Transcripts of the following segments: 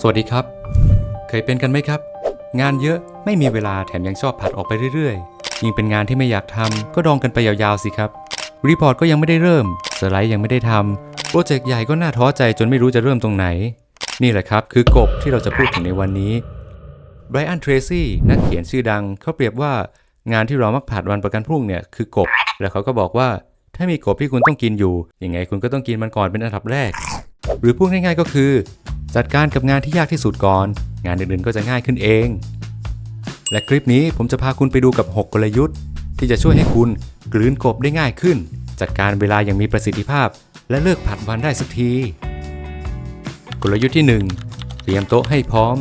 สวัสดีครับ เคยเป็นกันไหมครับ งานเยอะไม่มีเวลาแถมยังชอบผัดออกไปเรื่อยๆ ยิ่งเป็นงานที่ไม่อยากทำก็ดองกันไปยาวๆสิครับ รีพอร์ตก็ยังไม่ได้เริ่ม สไลด์ยังไม่ได้ทำโปรเจกต์ใหญ่ก็น่าท้อใจจนไม่รู้จะเริ่มตรงไหน นี่แหละครับคือกบที่เราจะพูดถึงในวันนี้ไบรอันเทรซี่นักเขียนชื่อดังเขาเปรียบว่างานที่เรามักผัดวันประกันพรุ่งเนี่ยคือกบ แล้วเขาก็บอกว่าถ้ามีกบที่คุณต้องกินอยู่ยังไงคุณก็ต้องกินมันก่อนเป็นอันดับแรก หรือพูดง่ายๆก็คือ จัดการกับงานที่ยากที่สุดก่อน งานอื่นๆก็จะง่ายขึ้นเอง และคลิปนี้ผมจะพาคุณไปดูกับ 6 กลยุทธ์ ที่จะช่วยให้คุณกลืนกบได้ง่ายขึ้น จัดการเวลาอย่างมีประสิทธิภาพ และเลิกผัดวันได้สักที กลยุทธ์ที่ 1 เตรียมโต๊ะให้พร้อม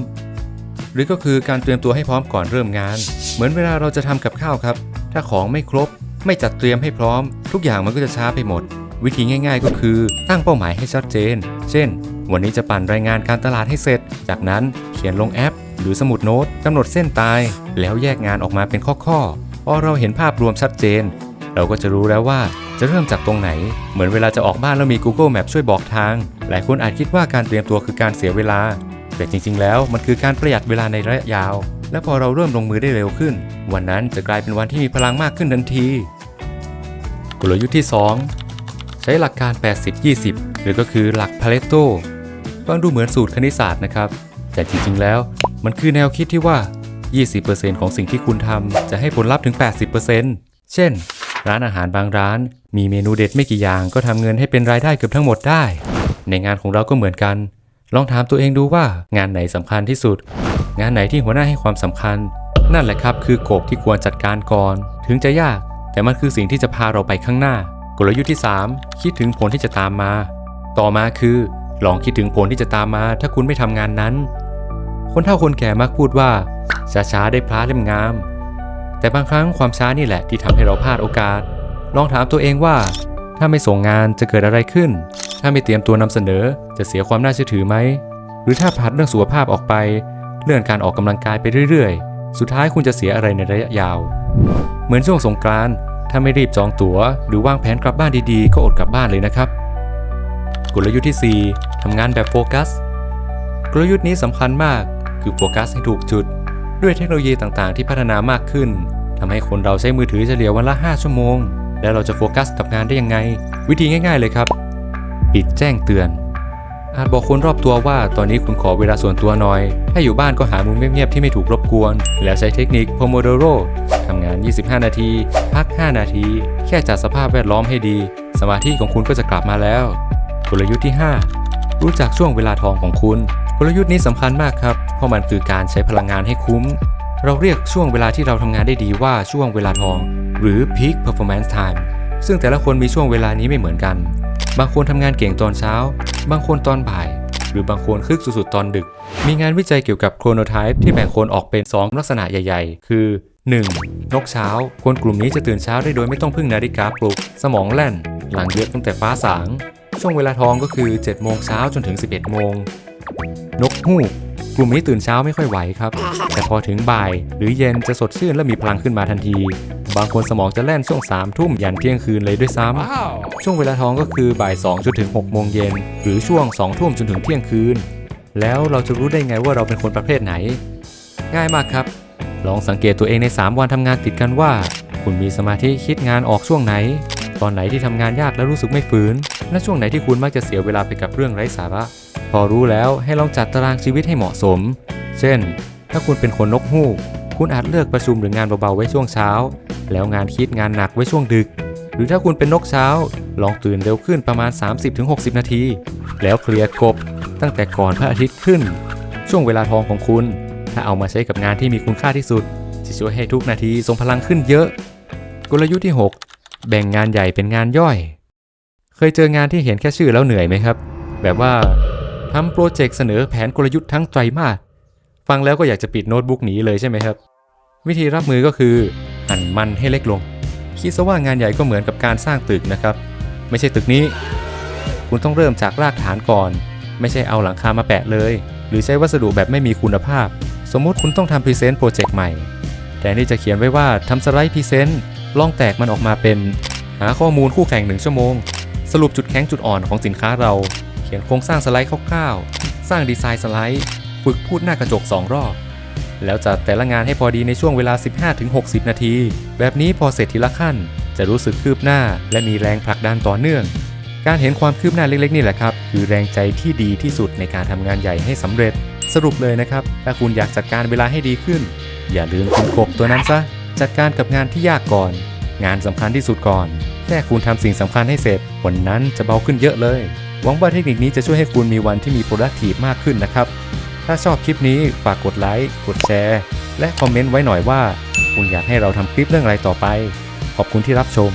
หรือก็คือการเตรียมตัวให้พร้อมก่อนเริ่มงาน เหมือนเวลาเราจะทำกับข้าวครับ ถ้าของไม่ครบ ไม่จัดเตรียมให้พร้อม ทุกอย่างมันก็จะช้าไปหมด วิธีง่าย ๆ ก็คือตั้งเป้าหมายให้ชัดเจน เช่น วันนี้จะปั่นรายงานการตลาดให้เสร็จ จากนั้นเขียนลงแอป หรือสมุดโน้ตกำหนดเส้นตาย แล้วแยกงานออกมาเป็นข้อๆพอเราเห็นภาพรวมชัดเจน เราก็จะรู้แล้วว่าจะเริ่มจากตรงไหน เหมือนเวลาจะออกบ้านแล้วมี Google Map ช่วยบอกทาง หลายคนอาจคิดว่าการเตรียมตัวคือการเสียเวลา แต่จริง ๆ แล้วมันคือการประหยัดเวลาในระยะยาว และพอเราเริ่มลงมือได้เร็วขึ้น วันนั้นจะกลายเป็นวันที่มีพลังมากขึ้นทันที กลยุทธ์ที่ 2 ใช้หลักการ 80-20 หรือก็คือหลักพาเลโต ฟังดูเหมือนสูตรคณิตศาสตร์นะครับ แต่จริงๆแล้ว มันคือแนวคิดที่ว่า 20%ของสิ่งที่คุณทำจะให้ผลลัพธ์ถึง 80%เช่น ร้านอาหารบางร้าน มีเมนูเด็ดไม่กี่อย่างก็ทำเงินให้เป็นรายได้เกือบทั้งหมดได้ ในงานของเราก็เหมือนกัน ลองถามตัวเองดูว่างานไหนสำคัญที่สุด งานไหนที่หัวหน้าให้ความสำคัญ นั่นแหละครับคือกบที่ควรจัดการก่อน ถึงจะยาก แต่มันคือสิ่งที่จะพาเราไปข้างหน้า กลยุทธ์ที่ 3 คิดถึงผลที่จะตามมา ต่อมาคือ ลองคิดถึงผลที่จะตามมาถ้าคุณไม่ทำงานนั้น คนเฒ่าคนแก่มักพูดว่าช้าๆได้พลาเล่มงาม แต่บางครั้งความช้านี่แหละที่ทำให้เราพลาดโอกาส ลองถามตัวเองว่า ถ้าไม่ส่งงานจะเกิดอะไรขึ้น ถ้าไม่เตรียมตัวนำเสนอจะเสียความน่าเชื่อถือไหม หรือถ้าพัดเรื่องสุขภาพออกไป เลื่อนการออกกำลังกายไปเรื่อยๆ สุดท้ายคุณจะเสียอะไรในระยะยาว เหมือนช่วงสงกรานต์ถ้าไม่รีบจองตั๋ว หรือวางแผนกลับบ้านดีๆ ก็อดกลับบ้านเลยนะครับ กลยุทธ์ที่ 4ทำงานแบบโฟกัส กลยุทธ์นี้สำคัญมากคือโฟกัสให้ถูกจุด ด้วยเทคโนโลยีต่างๆ ที่พัฒนามากขึ้นทำให้คนเราใช้มือถือเฉลี่ยวันละ 5 ชั่วโมง แล้วเราจะโฟกัสกับงานได้ยังไง วิธีง่าย ๆ เลยครับ ปิดแจ้งเตือน อาจบอกคนรอบตัวว่าตอนนี้คุณขอเวลาส่วนตัวหน่อย ถ้าอยู่บ้านก็หามุมเงียบๆที่ไม่ถูกรบกวน แล้วใช้เทคนิค Pomodoro ทำงาน 25 นาที พัก 5 นาที แค่จัดสภาพแวดล้อมให้ดี สมาธิของคุณก็จะกลับมาแล้ว กลยุทธ์ที่ 5 รู้จักช่วงเวลาทองของคุณ กลยุทธ์นี้สำคัญมากครับ เพราะมันคือการใช้พลังงานให้คุ้ม เราเรียกช่วงเวลาที่เราทำงานได้ดีว่าช่วงเวลาทอง หรือ peak performance time ซึ่งแต่ละคนมีช่วงเวลานี้ไม่เหมือนกัน บางคนทำงานเก่งตอนเช้า บางคนตอนบ่าย หรือบางคนคึกสุดๆตอนดึก มีงานวิจัยเกี่ยวกับโครโนไทป์ที่แบ่งคนออกเป็น 2 ลักษณะใหญ่ ๆ คือ 1. นกเช้า คนกลุ่มนี้จะตื่นเช้าได้โดยไม่ต้องพึ่งนาฬิกาปลุก สมองแล่น หลังเยอะตั้งแต่ฟ้าสาง ช่วงเวลาทองก็คือ7โมงเช้าจนถึง 11 โมง นกฮูกกลุ่มนี้ตื่นเช้าไม่ค่อยไหวครับ แต่พอถึงบ่าย หรือเย็นจะสดชื่นและมีพลังขึ้นมาทันที บางคนสมองจะแล่นช่วง3ทุ่มยันเที่ยงคืนเลยด้วยซ้ำช่วงเวลาทองก็คือบ่าย2จนถึง6โมงเย็นหรือช่วง2ทุ่มจนถึงเที่ยงคืน แล้วเราจะรู้ได้ไงว่าเราเป็นคนประเภทไหน ง่ายมากครับ ลองสังเกตตัวเองใน 3 วันทำงานติดกันว่า คุณมีสมาธิคิดงานออกช่วงไหน ตอนไหนที่ทำงานยากและรู้สึกไม่ฝืน และช่วงไหนที่คุณมักจะเสียเวลาไปกับเรื่องไร้สาระ พอรู้แล้วให้ลองจัดตารางชีวิตให้เหมาะสม เช่น ถ้าคุณเป็นคนนกฮูก คุณอาจเลือกประชุมหรืองานเบาๆไว้ช่วงเช้า แล้วงานคิดงานหนักไว้ช่วงดึก หรือถ้าคุณเป็นนกเช้า ลองตื่นเร็วขึ้นประมาณ 30-60 นาที แล้วเคลียร์กบ ตั้งแต่ก่อนพระอาทิตย์ขึ้น ช่วงเวลาทองของคุณ ถ้าเอามาใช้กับงานที่มีคุณค่าที่สุดจะช่วยให้ทุกนาทีทรงพลังขึ้นเยอะ กลยุทธ์ที่ 6 แบ่งงานใหญ่เป็นงานย่อย เคยเจองานที่เห็นแค่ชื่อแล้วเหนื่อยไหมครับ แบบว่าทำโปรเจกต์เสนอแผนกลยุทธ์ทั้งไตรมาสฟังแล้วก็อยากจะปิดโน้ตบุ๊กหนีเลยใช่ไหมครับ วิธีรับมือก็คือหั่นมันให้เล็กลง คิดซะว่างานใหญ่ก็เหมือนกับการสร้างตึกนะครับ ไม่ใช่ตึกนี้ คุณต้องเริ่มจากรากฐานก่อน ไม่ใช่เอาหลังคามาแปะเลย หรือใช้วัสดุแบบไม่มีคุณภาพ สมมุติคุณต้องทำพรีเซนต์โปรเจกต์ใหม่แต่นี่จะเขียนไว้ว่าทำสไลด์พรีเซนต์ลองแตกมันออกมาเป็น หาข้อมูลคู่แข่งหนึ่งชั่วโมง สรุปจุดแข็งจุดอ่อนของสินค้าเรา เขียนโครงสร้างสไลด์คร่าวๆ สร้างดีไซน์สไลด์ ฝึกพูดหน้ากระจก 2 รอบ แล้วจัดแต่ละงานให้พอดีในช่วงเวลา 15-60 นาที แบบนี้พอเสร็จทีละขั้น จะรู้สึกคืบหน้า และมีแรงผลักดันต่อเนื่อง การเห็นความคืบหน้าเล็กๆ นี่แหละครับ คือแรงใจที่ดีที่สุดในการทำงานใหญ่ให้สำเร็จ สรุปเลยนะครับ ถ้าคุณอยากจัดการเวลาให้ดีขึ้น อย่าลืมคุณกบตัวนั้นซะ จัดการกับงานที่ยากก่อน งานสำคัญที่สุดก่อน ค่คุณทำสิ่งสำคัญให้เสร็จวันนั้นจะเบาขึ้นเยอะเลย หวังว่าเทคนิคนี้จะช่วยให้คุณมีวันที่มี productive มากขึ้นนะครับ ถ้าชอบคลิปนี้ฝากกดไลค์ กดแชร์ และคอมเมนต์ไว้หน่อยว่า คุณอยากให้เราทำคลิปเรื่องอะไรต่อไป ขอบคุณที่รับชม